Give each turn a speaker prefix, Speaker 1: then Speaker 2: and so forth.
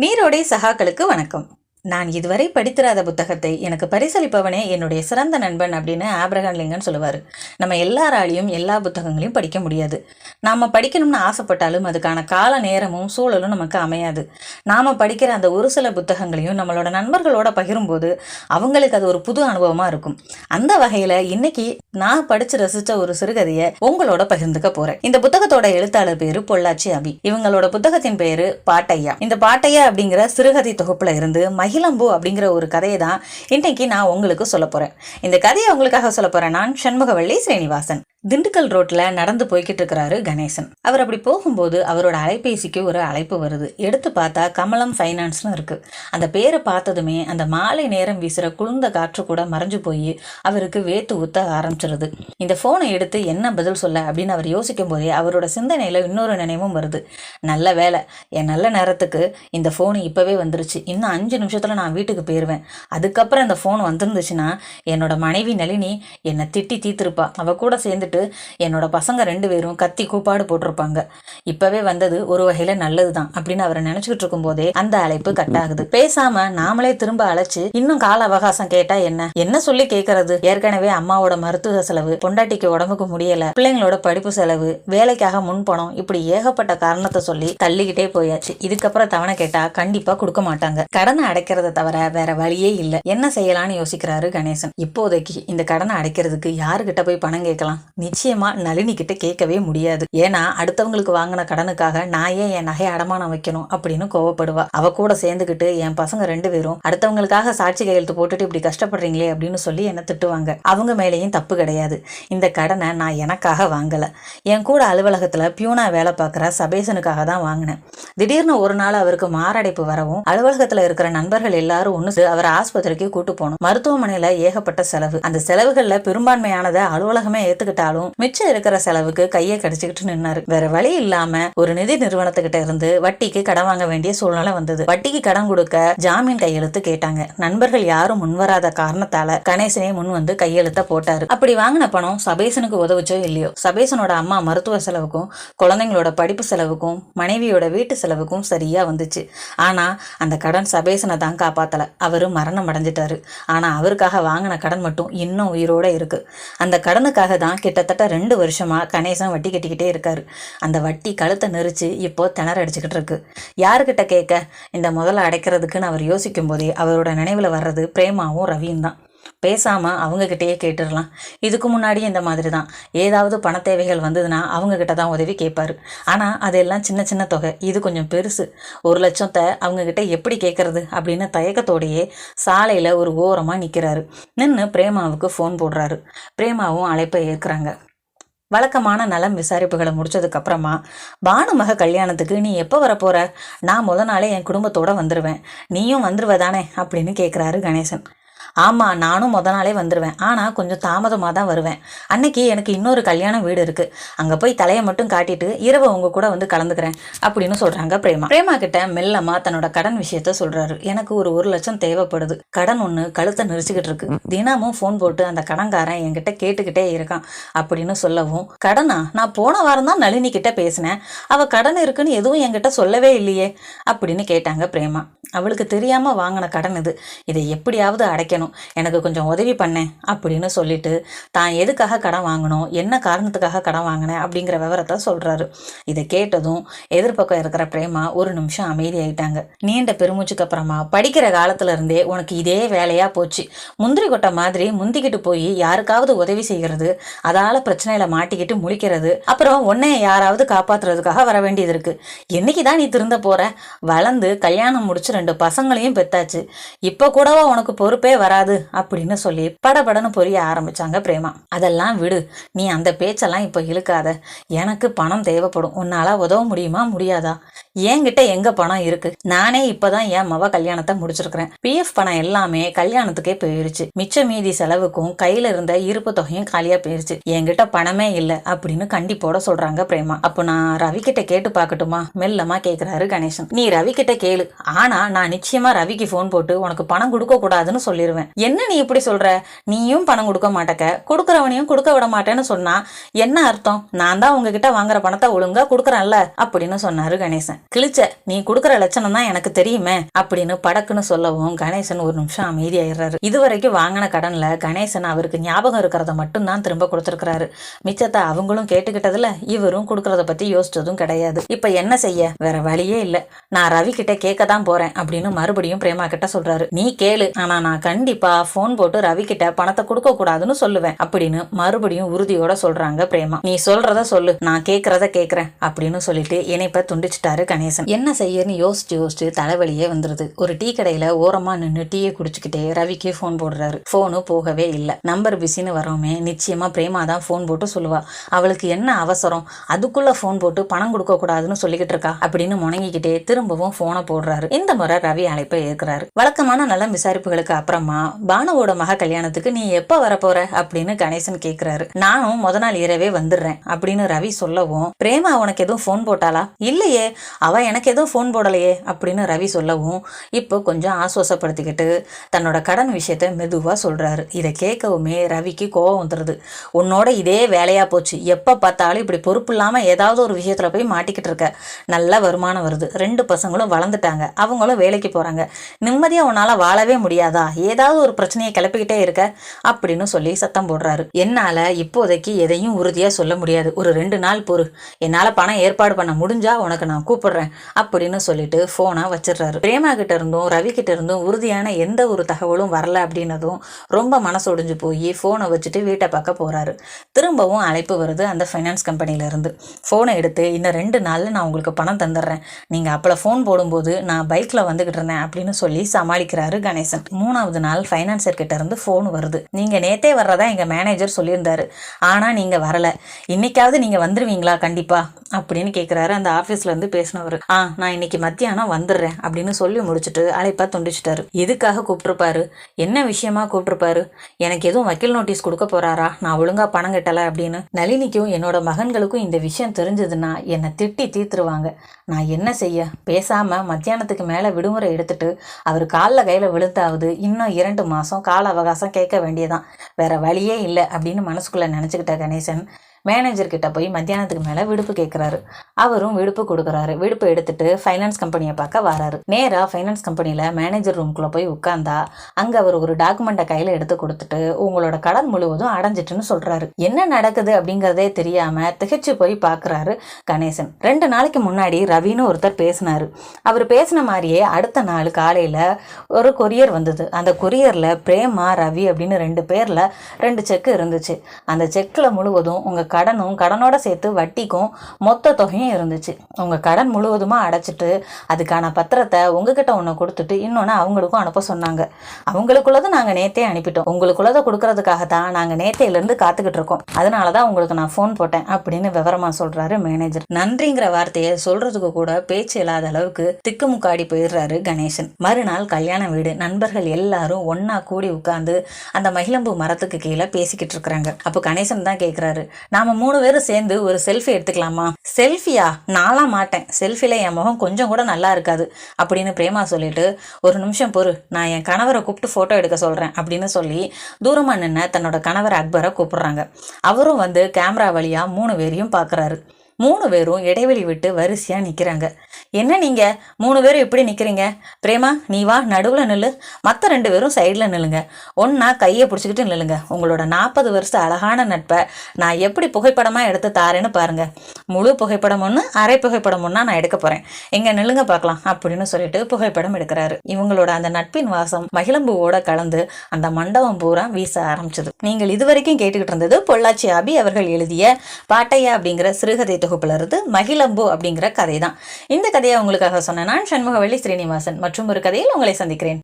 Speaker 1: நீரோடை சகாக்களுக்கு வணக்கம். நான் இதுவரை படித்திராத புத்தகத்தை எனக்கு பரிசளிப்பவனே என்னுடைய சிறந்த நண்பன் அப்படின்னு ஆப்ரஹாம் லிங்கன் சொல்லுவார். நம்ம எல்லாராலையும் எல்லா புத்தகங்களையும் படிக்க முடியாது. நாம் படிக்கணும்னு ஆசைப்பட்டாலும் அதுக்கான கால நேரமும் சூழலும் நமக்கு அமையாது. நாம் படிக்கிற அந்த ஒரு சில புத்தகங்களையும் நம்மளோட நண்பர்களோட பகிரும்போது அவங்களுக்கு அது ஒரு புது அனுபவமாக இருக்கும். அந்த வகையில் இன்னைக்கு நான் படித்து ரசித்த ஒரு சிறுகதையை உங்களோட பகிர்ந்துக்க போகிறேன் இந்த புத்தகத்தோட எழுத்தாளர் பேரு பொள்ளாச்சி அபி. இவங்களோட புத்தகத்தின் பேரு பாட்டையா. இந்த பாட்டையா அப்படிங்கிற சிறுகதை தொகுப்புல இருந்து மகிழம்பு அப்படிங்கிற ஒரு கதையை தான் இன்னைக்கு நான் உங்களுக்கு சொல்ல போறேன். இந்த கதையை உங்களுக்காக சொல்ல போறேன் நான் சண்முகவள்ளி ஸ்ரீனிவாசன். திண்டுக்கல் ரோட்ல நடந்து போய்கிட்டு இருக்கிறாரு கணேசன். அவர் அப்படி போகும்போது அவரோட அலைபேசிக்கு ஒரு அழைப்பு வருது. எடுத்து பார்த்தா கமலம் ஃபைனான்ஸ்னு இருக்கு. அந்த பேரை பார்த்ததுமே அந்த மாலை நேரம் வீசுற குளிர்ந்த காற்று கூட மறைஞ்சு போய் அவருக்கு வேத்து ஊத்த ஆரம்பிச்சிருது. இந்த போனை எடுத்து என்ன பதில் சொல்ல அப்படின்னு அவர் யோசிக்கும் போதே அவரோட சிந்தனையில இன்னொரு நினைவும் வருது. நல்ல வேலை என் நல்ல நேரத்துக்கு இந்த ஃபோனு இப்போவே வந்துருச்சு. இன்னும் அஞ்சு நிமிஷத்தில் நான் வீட்டுக்கு போயிடுவேன் அதுக்கப்புறம் இந்த ஃபோன் வந்திருந்துச்சுன்னா என்னோட மனைவி நளினி என்னை திட்டி தீத்திருப்பா அவ கூட சேர்ந்து வந்துட்டு என்னோட பசங்க ரெண்டு பேரும் கத்தி கூப்பாடு போட்டிருப்பாங்க. இப்போவே வந்தது ஒரு வகையில் நல்லது தான் அப்படின்னு அவர் நினச்சிக்கிட்டு இருக்கும்போதே அந்த அழைப்பு கட் ஆகுது. பேசாம நாமளே திரும்ப அழைச்சு இன்னும் கால அவகாசம் கேட்டா என்ன? என்ன சொல்லி கேட்கறது ஏற்கனவே அம்மாவோட மருத்துவ செலவு பொண்டாட்டிக்கு உடம்புக்கு முடியல பிள்ளைங்களோட படிப்பு செலவு வேலைக்காக முன்பணம் இப்படி ஏகப்பட்ட காரணத்தை சொல்லி தள்ளிக்கிட்டே போயாச்சு. இதுக்கப்புறம் தவணை கேட்டா கண்டிப்பா கொடுக்க மாட்டாங்க. கடனை அடைக்கிறத தவிர வேற வழியே இல்ல. என்ன செய்யலாம்னு யோசிக்கிறாரு கணேசன். இப்போதைக்கு இந்த கடனை அடைக்கிறதுக்கு யாருகிட்ட போய் பணம் கேட்கலாம்? நிச்சயமா நளினி கிட்ட கேட்கவே முடியாது. ஏன்னா அடுத்தவங்களுக்கு வாங்கின கடனுக்காக நான் ஏன் என் நகையை அடமானம் வைக்கணும் அப்படின்னு கோவப்படுவா. அவ கூட சேர்ந்துக்கிட்டு என் பசங்க ரெண்டு பேரும் அடுத்தவங்களுக்காக சாட்சி கையெழுத்து போட்டுட்டு இப்படி கஷ்டப்படுறீங்களே அப்படின்னு சொல்லி என்ன திட்டுவாங்க. அவங்க மேலேயும் தப்பு கிடையாது. இந்த கடனை நான் எனக்காக வாங்கல. என் கூட அலுவலகத்துல பியூனா வேலை பார்க்குற சபேசனுக்காக தான் வாங்கினேன். திடீர்னு ஒரு நாள் அவருக்கு மாரடைப்பு வரவும் அலுவலகத்துல இருக்கிற நண்பர்கள் எல்லாரும் ஒன்று அவர் ஆஸ்பத்திரிக்கு கூட்டு போனோம். மருத்துவமனையில ஏகப்பட்ட செலவு. அந்த செலவுகள்ல பெரும்பான்மையானதை அலுவலகமே ஏத்துக்கிட்டாலும் மிச்சம் இருக்கிற செலவுக்கு கையை கடிச்சுக்கிட்டு நின்னாரு. வேற வழி இல்லாம ஒரு நிதி நிறுவனத்துக்கிட்ட இருந்து வட்டிக்கு கடன் வாங்க வேண்டிய சூழ்நிலை வந்தது. வட்டிக்கு கடன் கொடுக்க ஜாமீன் கையெழுத்து கேட்டாங்க. நண்பர்கள் யாரும் முன்வராத காரணத்தால கணேசனே முன் வந்து கையெழுத்த போட்டாரு. அப்படி வாங்கின பணம் சபேசனுக்கு உதவுச்சோ இல்லையோ? சபேசனோட அம்மா மருத்துவ செலவுக்கும் குழந்தைங்களோட படிப்பு செலவுக்கும் மனைவியோட வீட்டு செலவுக்கும் சரியா வந்துச்சு. ஆனா அந்த கடன் சபேசனை தான் காப்பாத்தல. அவரு மரணம் அடைஞ்சிட்டாரு. ஆனா அவருக்காக வாங்கின கடன் மட்டும் இன்னும் உயிரோட இருக்கு. அந்த கடனுக்காக தான் கிட்டத்தட்ட ரெண்டு வருஷமா கணேசன் வட்டி கட்டிக்கிட்டே இருக்காரு. அந்த வட்டி கழுத்தை நெரிச்சு இப்போ திணற அடிச்சுக்கிட்டு இருக்கு. யாருக்கிட்ட கேட்க? இந்த முதல்ல அடைக்கிறதுக்குன்னு அவர் யோசிக்கும் போதே அவரோட நினைவில் வர்றது பிரேமாவும் ரவியும் தான். பேசாமல் அவங்கக்கிட்டேயே கேட்டுடலாம். இதுக்கு முன்னாடி இந்த மாதிரி தான் ஏதாவது பண தேவைகள் வந்ததுன்னா அவங்கக்கிட்ட தான் உதவி கேட்பாரு. ஆனால் அதெல்லாம் சின்ன சின்ன தொகை. இது கொஞ்சம் பெருசு. ஒரு லட்சத்தை அவங்கக்கிட்ட எப்படி கேட்குறது அப்படின்னு தயக்கத்தோடையே சாலையில் ஒரு ஓரமாக நிற்கிறாரு நின்று பிரேமாவுக்கு ஃபோன் போடுறாரு. பிரேமாவும் அழைப்பை ஏற்கிறாங்க. வழக்கமான நலம் விசாரிப்புகளை முடிச்சதுக்கப்புறமா பானுமக கல்யாணத்துக்கு நீ எப்போ வரப்போற? நான் முத நாளே என் குடும்பத்தோட வந்துடுவேன் நீயும் வந்துடுவதானே அப்படின்னு கேட்குறாரு கணேசன். ஆமாம் நானும் முத நாளே வந்துடுவேன் ஆனால் கொஞ்சம் தாமதமாக தான் வருவேன். அன்னைக்கு எனக்கு இன்னொரு கல்யாண வீடு இருக்குது அங்கே போய் தலையை மட்டும் காட்டிட்டு இரவு உங்க கூட வந்து கலந்துக்கிறேன் அப்படின்னு சொல்கிறாங்க பிரேமா. பிரேமா கிட்ட மெல்லமா தன்னோட கடன் விஷயத்த சொல்கிறாரு எனக்கு ஒரு ஒரு லட்சம் தேவைப்படுது. கடன் ஒன்று கழுத்தை நெரிச்சுக்கிட்டு இருக்கு. தினமும் ஃபோன் போட்டு அந்த கடன்காரன் என்கிட்ட கேட்டுக்கிட்டே இருக்கான் அப்படின்னு சொல்லவும் கடனா? நான் போன வாரம் தான் நளினி கிட்ட பேசினேன். அவள் கடன் இருக்குன்னு எதுவும் என்கிட்ட சொல்லவே இல்லையே அப்படின்னு கேட்டாங்க பிரேமா. அவளுக்கு தெரியாமல் வாங்கின கடன் இது. இதை எப்படியாவது அடைக்கணும். எனக்கு கொஞ்சம் உதவி பண்ணேன் அப்படின்னு சொல்லிட்டு தான் எதுக்காக கடன் வாங்கணும்? என்ன காரணத்துக்காக கடன் வாங்கினேன்? அப்படிங்கிற விவரத்தை சொல்றாரு. இதை கேட்டதும் எதிர்பக்கம் இருக்கிற பிரேமா ஒரு நிமிஷம் அமைதியாயிட்டாங்க. நீண்ட பெருமூச்சுக்கு அப்புறமா படிக்கிற காலத்துல இருந்தே உனக்கு இதே வேலையா போச்சு. முந்திரி கொட்டை மாதிரி முந்திக்கிட்டு போய் யாருக்காவது உதவி செய்கிறது அதால பிரச்சனையில் மாட்டிக்கிட்டு முழிக்கிறது அப்புறம் உன்னை யாராவது காப்பாத்துறதுக்காக வர வேண்டியது இருக்கு. என்னைக்கு தான் நீ திருந்த போற? வளர்ந்து கல்யாணம் முடிச்சு ரெண்டு பசங்களையும் பெத்தாச்சு. இப்போ கூடவா உனக்கு பொறுப்பே வராது அப்படின்னு சொல்லி படபடன்னு பொரிய ஆரம்பிச்சாங்க பிரேமா. அதெல்லாம் விடு. நீ அந்த பேச்செல்லாம் இப்போ இழுக்காத. எனக்கு பணம் தேவைப்படும். உன்னால உதவ முடியுமா? முடியாதா? என்கிட்ட எங்க பணம் இருக்கு? நானே இப்பதான் என் மவ கல்யாணத்தை முடிச்சிருக்கிறேன். பிஎஃப் பணம் எல்லாமே கல்யாணத்துக்கே போயிருச்சு. மிச்ச மீதி செலவுக்கும் கையில இருந்த இருப்பு தொகையும் காலியா போயிருச்சு. என்கிட்ட பணமே இல்லை அப்படின்னு கண்டிப்போட சொல்றாங்க பிரேமா. அப்போ நான் ரவி கிட்ட கேட்டு பார்க்கட்டுமா மெல்லமா கேக்குறாரு கணேசன். நீ ரவி கிட்ட கேளு. ஆனா நான் நிச்சயமா ரவிக்கு ஃபோன் போட்டு உனக்கு பணம் கொடுக்க கூடாதுன்னு சொல்லிடுவேன் சொல்லுவேன். என்ன நீ இப்படி சொல்ற? நீயும் பணம் கொடுக்க மாட்டேக்க. கொடுக்கறவனையும் கொடுக்க விட மாட்டேன்னு சொன்னா என்ன அர்த்தம்? நான் தான் உங்ககிட்ட வாங்குற பணத்தை ஒழுங்கா கொடுக்குறேன்ல அப்படின்னு சொன்னாரு கணேசன். கிழிச்ச நீ கொடுக்குற லட்சணம் தான் எனக்கு தெரியுமே அப்படின்னு படக்குன்னு சொல்லவும் கணேசன் ஒரு நிமிஷம் அமைதியாயிடுறாரு. இதுவரைக்கும் வாங்கின கடன்ல கணேசன் அவருக்கு ஞாபகம் இருக்கிறத மட்டும் தான் திரும்ப கொடுத்துருக்கிறாரு. மிச்சத்தை அவங்களும் கேட்டுக்கிட்டதுல இவரும் கொடுக்கறத பத்தி யோசிச்சதும் கிடையாது. இப்ப என்ன செய்ய? வேற வழியே இல்ல. நான் ரவி கிட்ட கேட்க தான் போறேன் அப்படின்னு மறுபடியும் பிரேமா கிட்ட சொல்றாரு. நீ கேளு. ஆனா நான் கண்டிப்பா ஃபோன் போட்டு ரவி கிட்ட பணத்தை கொடுக்க கூடாதுன்னு சொல்லுவேன். அப்படின்னு மறுபடியும் உறுதியோட சொல்றாங்க பிரேமா. நீ சொல்றத சொல்லு நான் கேக்குறத கேக்குறேன் அப்படின்னு சொல்லிட்டு இணைப்ப துண்டிச்சிட்டாரு கணேசன். என்ன செய்யன்னு யோசிச்சு யோசிச்சு தலைவலியே வந்துருது. ஒரு டீ கடையில ஓரமா நின்று டீயை குடிச்சுக்கிட்டே ரவிக்கு ஃபோன் போடுறாரு. ஃபோனு போகவே இல்லை. நம்பர் பிஸின்னு வரவுமே நிச்சயமா பிரேமா தான் ஃபோன் போட்டு சொல்லுவா. அவளுக்கு என்ன அவசரம்? அதுக்குள்ள ஃபோன் போட்டு பணம் கொடுக்க கூடாதுன்னு சொல்லிக்கிட்டு இருக்கா? அப்படின்னு முணங்கிக்கிட்டே திரும்பவும் போனை போடுறாரு. இந்த முறை ரவி அழைப்பை ஏற்கிறாரு. வழக்கமான நலம் விசாரிப்புகளுக்கு அப்புறமா பானுவோட மக கல்யாணத்துக்கு நீ எப்ப வரப்போற அப்படின்னு கணேசன் கேக்குறாரு. நானும் முத நாள் இரவே வந்துடுறேன் அப்படின்னு ரவி சொல்லவும் பிரேமா உனக்கு எதுவும் ஃபோன் போட்டாளா? இல்லையே அவ எனக்கு எதுவும் ஃபோன் போடலையே அப்படின்னு ரவி சொல்லவும் இப்போ கொஞ்சம் ஆசுவாசப்படுத்திக்கிட்டு தன்னோட கடன் விஷயத்த மெதுவா சொல்றாரு. இதை கேட்கவுமே ரவிக்கு கோவம் வந்துடுது உன்னோட இதே வேலையா போச்சு. எப்ப பார்த்தாலும் இப்படி பொறுப்பு இல்லாம ஏதாவது ஒரு விஷயத்துல போய் மாட்டிக்கிட்டு இருக்க. நல்ல வருமானம் வருது. ரெண்டு பசங்களும் வளர்ந்துட்டாங்க. அவங்களும் வேலைக்கு போறாங்க. நிம்மதியா உன்னால வாழவே முடியாதா? ஏதாவது ஒரு பிரச்சனையை கிளப்பிக்கிட்டே இருக்க அப்படின்னு சொல்லி சத்தம் போடுறாரு. என்னால இப்போதைக்கு எதையும் உறுதியா சொல்ல முடியாது. ஒரு ரெண்டு நாள் பொறு. என்னால பணம் ஏற்பாடு பண்ண முடிஞ்சா உனக்கு நான் கூப்பிடுறேன் அப்படின்னு சொல்லிட்டு போனை வச்சிடுறாரு. பிரேமா கிட்ட இருந்தும் ரவி கிட்ட இருந்தும் உறுதியான எந்த ஒரு தகவலும் வரல அப்படின்னதும் ரொம்ப மனசொடிஞ்சு போய் போனை வச்சுட்டு வீட்டை பார்க்க போறாரு. திரும்பவும் அழைப்பு வருது அந்த ஃபைனான்ஸ் கம்பெனில இருந்து. ஃபோனை எடுத்து இன்னும் ரெண்டு நாள்ல நான் உங்களுக்கு பணம் தந்துடுறேன். நீங்க அப்பல ஃபோன் போடும்போது நான் பைக்ல வந்துகிட்டு இருந்தேன் அப்படின்னு சொல்லி சமாளிக்கிறாரு கணேசன். மூணாவது நாள் ஃபைனான்சர் கிட்ட இருந்து ஃபோன் வருது. நீங்க நேத்தே வர்றதா எங்க மேனேஜர் சொல்லியிருந்தாரு. ஆனா நீங்க வரல. இன்னைக்காவது நீங்க வந்துருவீங்களா? கண்டிப்பா அப்படின்னு கேக்குறாரு அந்த ஆபீஸ்ல இருந்து பேசினவர். ஆ நான் இன்னைக்கு மத்தியானம் வந்துடுறேன் அப்படின்னு சொல்லி முடிச்சுட்டு அழைப்பா துண்டிச்சிட்டாரு. எதுக்காக கூப்பிட்டுருப்பாரு? என்ன விஷயமா கூப்பிட்டுருப்பாரு? எனக்கு எதுவும் வக்கீல் நோட்டீஸ் கொடுக்க போறாரா? நான் ஒழுங்கா பணம் கட்டலை அப்படின்னு. நளினிக்கும் என்னோட மகன்களுக்கும் இந்த விஷயம் தெரிஞ்சதுன்னா என்னை திட்டி தீர்த்துருவாங்க நான் என்ன செய்ய? பேசாம மத்தியானத்துக்கு மேல விடுமுறை எடுத்துட்டு அவர் காலில் கையில விழுத்தாவது இன்னும் இரண்டு மாசம் கால அவகாசம் கேட்க வேண்டியதான் வேற வழியே இல்லை அப்படின்னு மனசுக்குள்ள நினச்சிக்கிட்ட கணேசன். மேனேஜர்கிட்ட போய் மத்தியானத்துக்கு மேல விடுப்பு கேட்குறாரு அவரும் விடுப்பு கொடுக்குறாரு. விடுப்பு எடுத்துட்டு ஃபைனான்ஸ் கம்பெனியை பார்க்க வராரு. நேரா ஃபைனான்ஸ் கம்பெனியில் மேனேஜர் ரூம்குள்ளே போய் உட்காந்தா அங்கே அவர் ஒரு டாக்குமெண்ட்டை கையில் எடுத்து கொடுத்துட்டு உங்களோட கடன் முழுவதும் அடைஞ்சிட்டுன்னு சொல்றாரு. என்ன நடக்குது? அப்படிங்கிறதே தெரியாம திகைச்சு போய் பார்க்குறாரு கணேசன். ரெண்டு நாளைக்கு முன்னாடி ரவின்னு ஒருத்தர் பேசினாரு. அவர் பேசின மாதிரியே அடுத்த நாள் காலையில் ஒரு கொரியர் வந்தது. அந்த கொரியரில் பிரேமா ரவி அப்படின்னு ரெண்டு பேரில் ரெண்டு செக் இருந்துச்சு. அந்த செக்கில் முழுவதும் உங்கள் கடனும் கடனோட சேர்த்து வட்டிக்கும் மொத்த தொகையும் இருந்துச்சு. உங்கள் கடன் முழுவதுமாக அடைச்சிட்டு அதுக்கான பத்திரத்தை உங்ககிட்ட ஒன்று கொடுத்துட்டு இன்னொன்று அவங்களுக்கும் அனுப்ப சொன்னாங்க. அவங்களுக்குள்ளதை நாங்கள் நேத்தே அனுப்பிட்டோம். உங்களுக்குள்ளதை கொடுக்கறதுக்காக தான் நாங்கள் நேத்தையிலேருந்து காத்துக்கிட்டு இருக்கோம். அதனால தான் உங்களுக்கு நான் ஃபோன் போட்டேன் அப்படின்னு விவரமா சொல்றாரு மேனேஜர் நன்றிங்கிற வார்த்தையை சொல்றதுக்கு கூட பேச்சு இல்லாத அளவுக்கு திக்குமுக்காடி போயிடுறாரு கணேசன். மறுநாள் கல்யாண வீடு நண்பர்கள் எல்லாரும் ஒன்னா கூடி உட்கார்ந்து அந்த மகிழம்பு மரத்துக்கு கீழே பேசிக்கிட்டு இருக்கிறாங்க. அப்போ கணேசன் தான் கேட்குறாரு நாம மூணு பேரும் சேர்ந்து ஒரு செல்ஃபி எடுத்துக்கலாமா? செல்ஃபியா நான்லாம் மாட்டேன். செல்ஃபில என் முகம் கொஞ்சம் கூட நல்லா இருக்காது. அப்படின்னு பிரேமா சொல்லிட்டு ஒரு நிமிஷம் பொறு. நான் என் கணவரை கூப்பிட்டு ஃபோட்டோ எடுக்க சொல்கிறேன் அப்படின்னு சொல்லி தூரமாக நின்று தன்னோட கணவர் அக்பரை கூப்பிடுறாங்க. அவரும் வந்து கேமரா வழியாக மூணு பேரையும் பார்க்குறாரு மூணு பேரும் இடைவெளி விட்டு வரிசையாக நிற்கிறாங்க என்ன நீங்கள் மூணு பேரும் எப்படி நிற்கிறீங்க பிரேமா நீ வா நடுவில் நில்லு. மற்ற ரெண்டு பேரும் சைடில் நில்லுங்க. ஒன்றா கையை பிடிச்சிக்கிட்டு நில்லுங்க. உங்களோட நாற்பது வருஷ அழகான நட்பை நான் எப்படி புகைப்படமாக எடுத்து தாரேன்னு பாருங்க. முழு புகைப்படம் ஒன்று அரை புகைப்படம் ஒன்றா நான் எடுக்க போகிறேன் எங்கே நில்லுங்க பார்க்கலாம் அப்படின்னு சொல்லிட்டு புகைப்படம் எடுக்கிறாரு. இவங்களோட அந்த நட்பின் வாசம் மகிழம்புவோட கலந்து அந்த மண்டபம் பூரா வீச ஆரம்பிச்சது. நீங்கள் இதுவரைக்கும் கேட்டுக்கிட்டு இருந்தது பொள்ளாச்சி அபி அவர்கள் எழுதிய பாட்டையா அப்படிங்கிற சிறுகதை தொகுப்புல இருந்து அப்படிங்கிற கதை தான் இந்த கதையை உங்களுக்காக சொன்ன நான் சண்முகவள்ளி ஸ்ரீனிவாசன். மற்றும் ஒரு கதையில் உங்களை சந்திக்கிறேன்.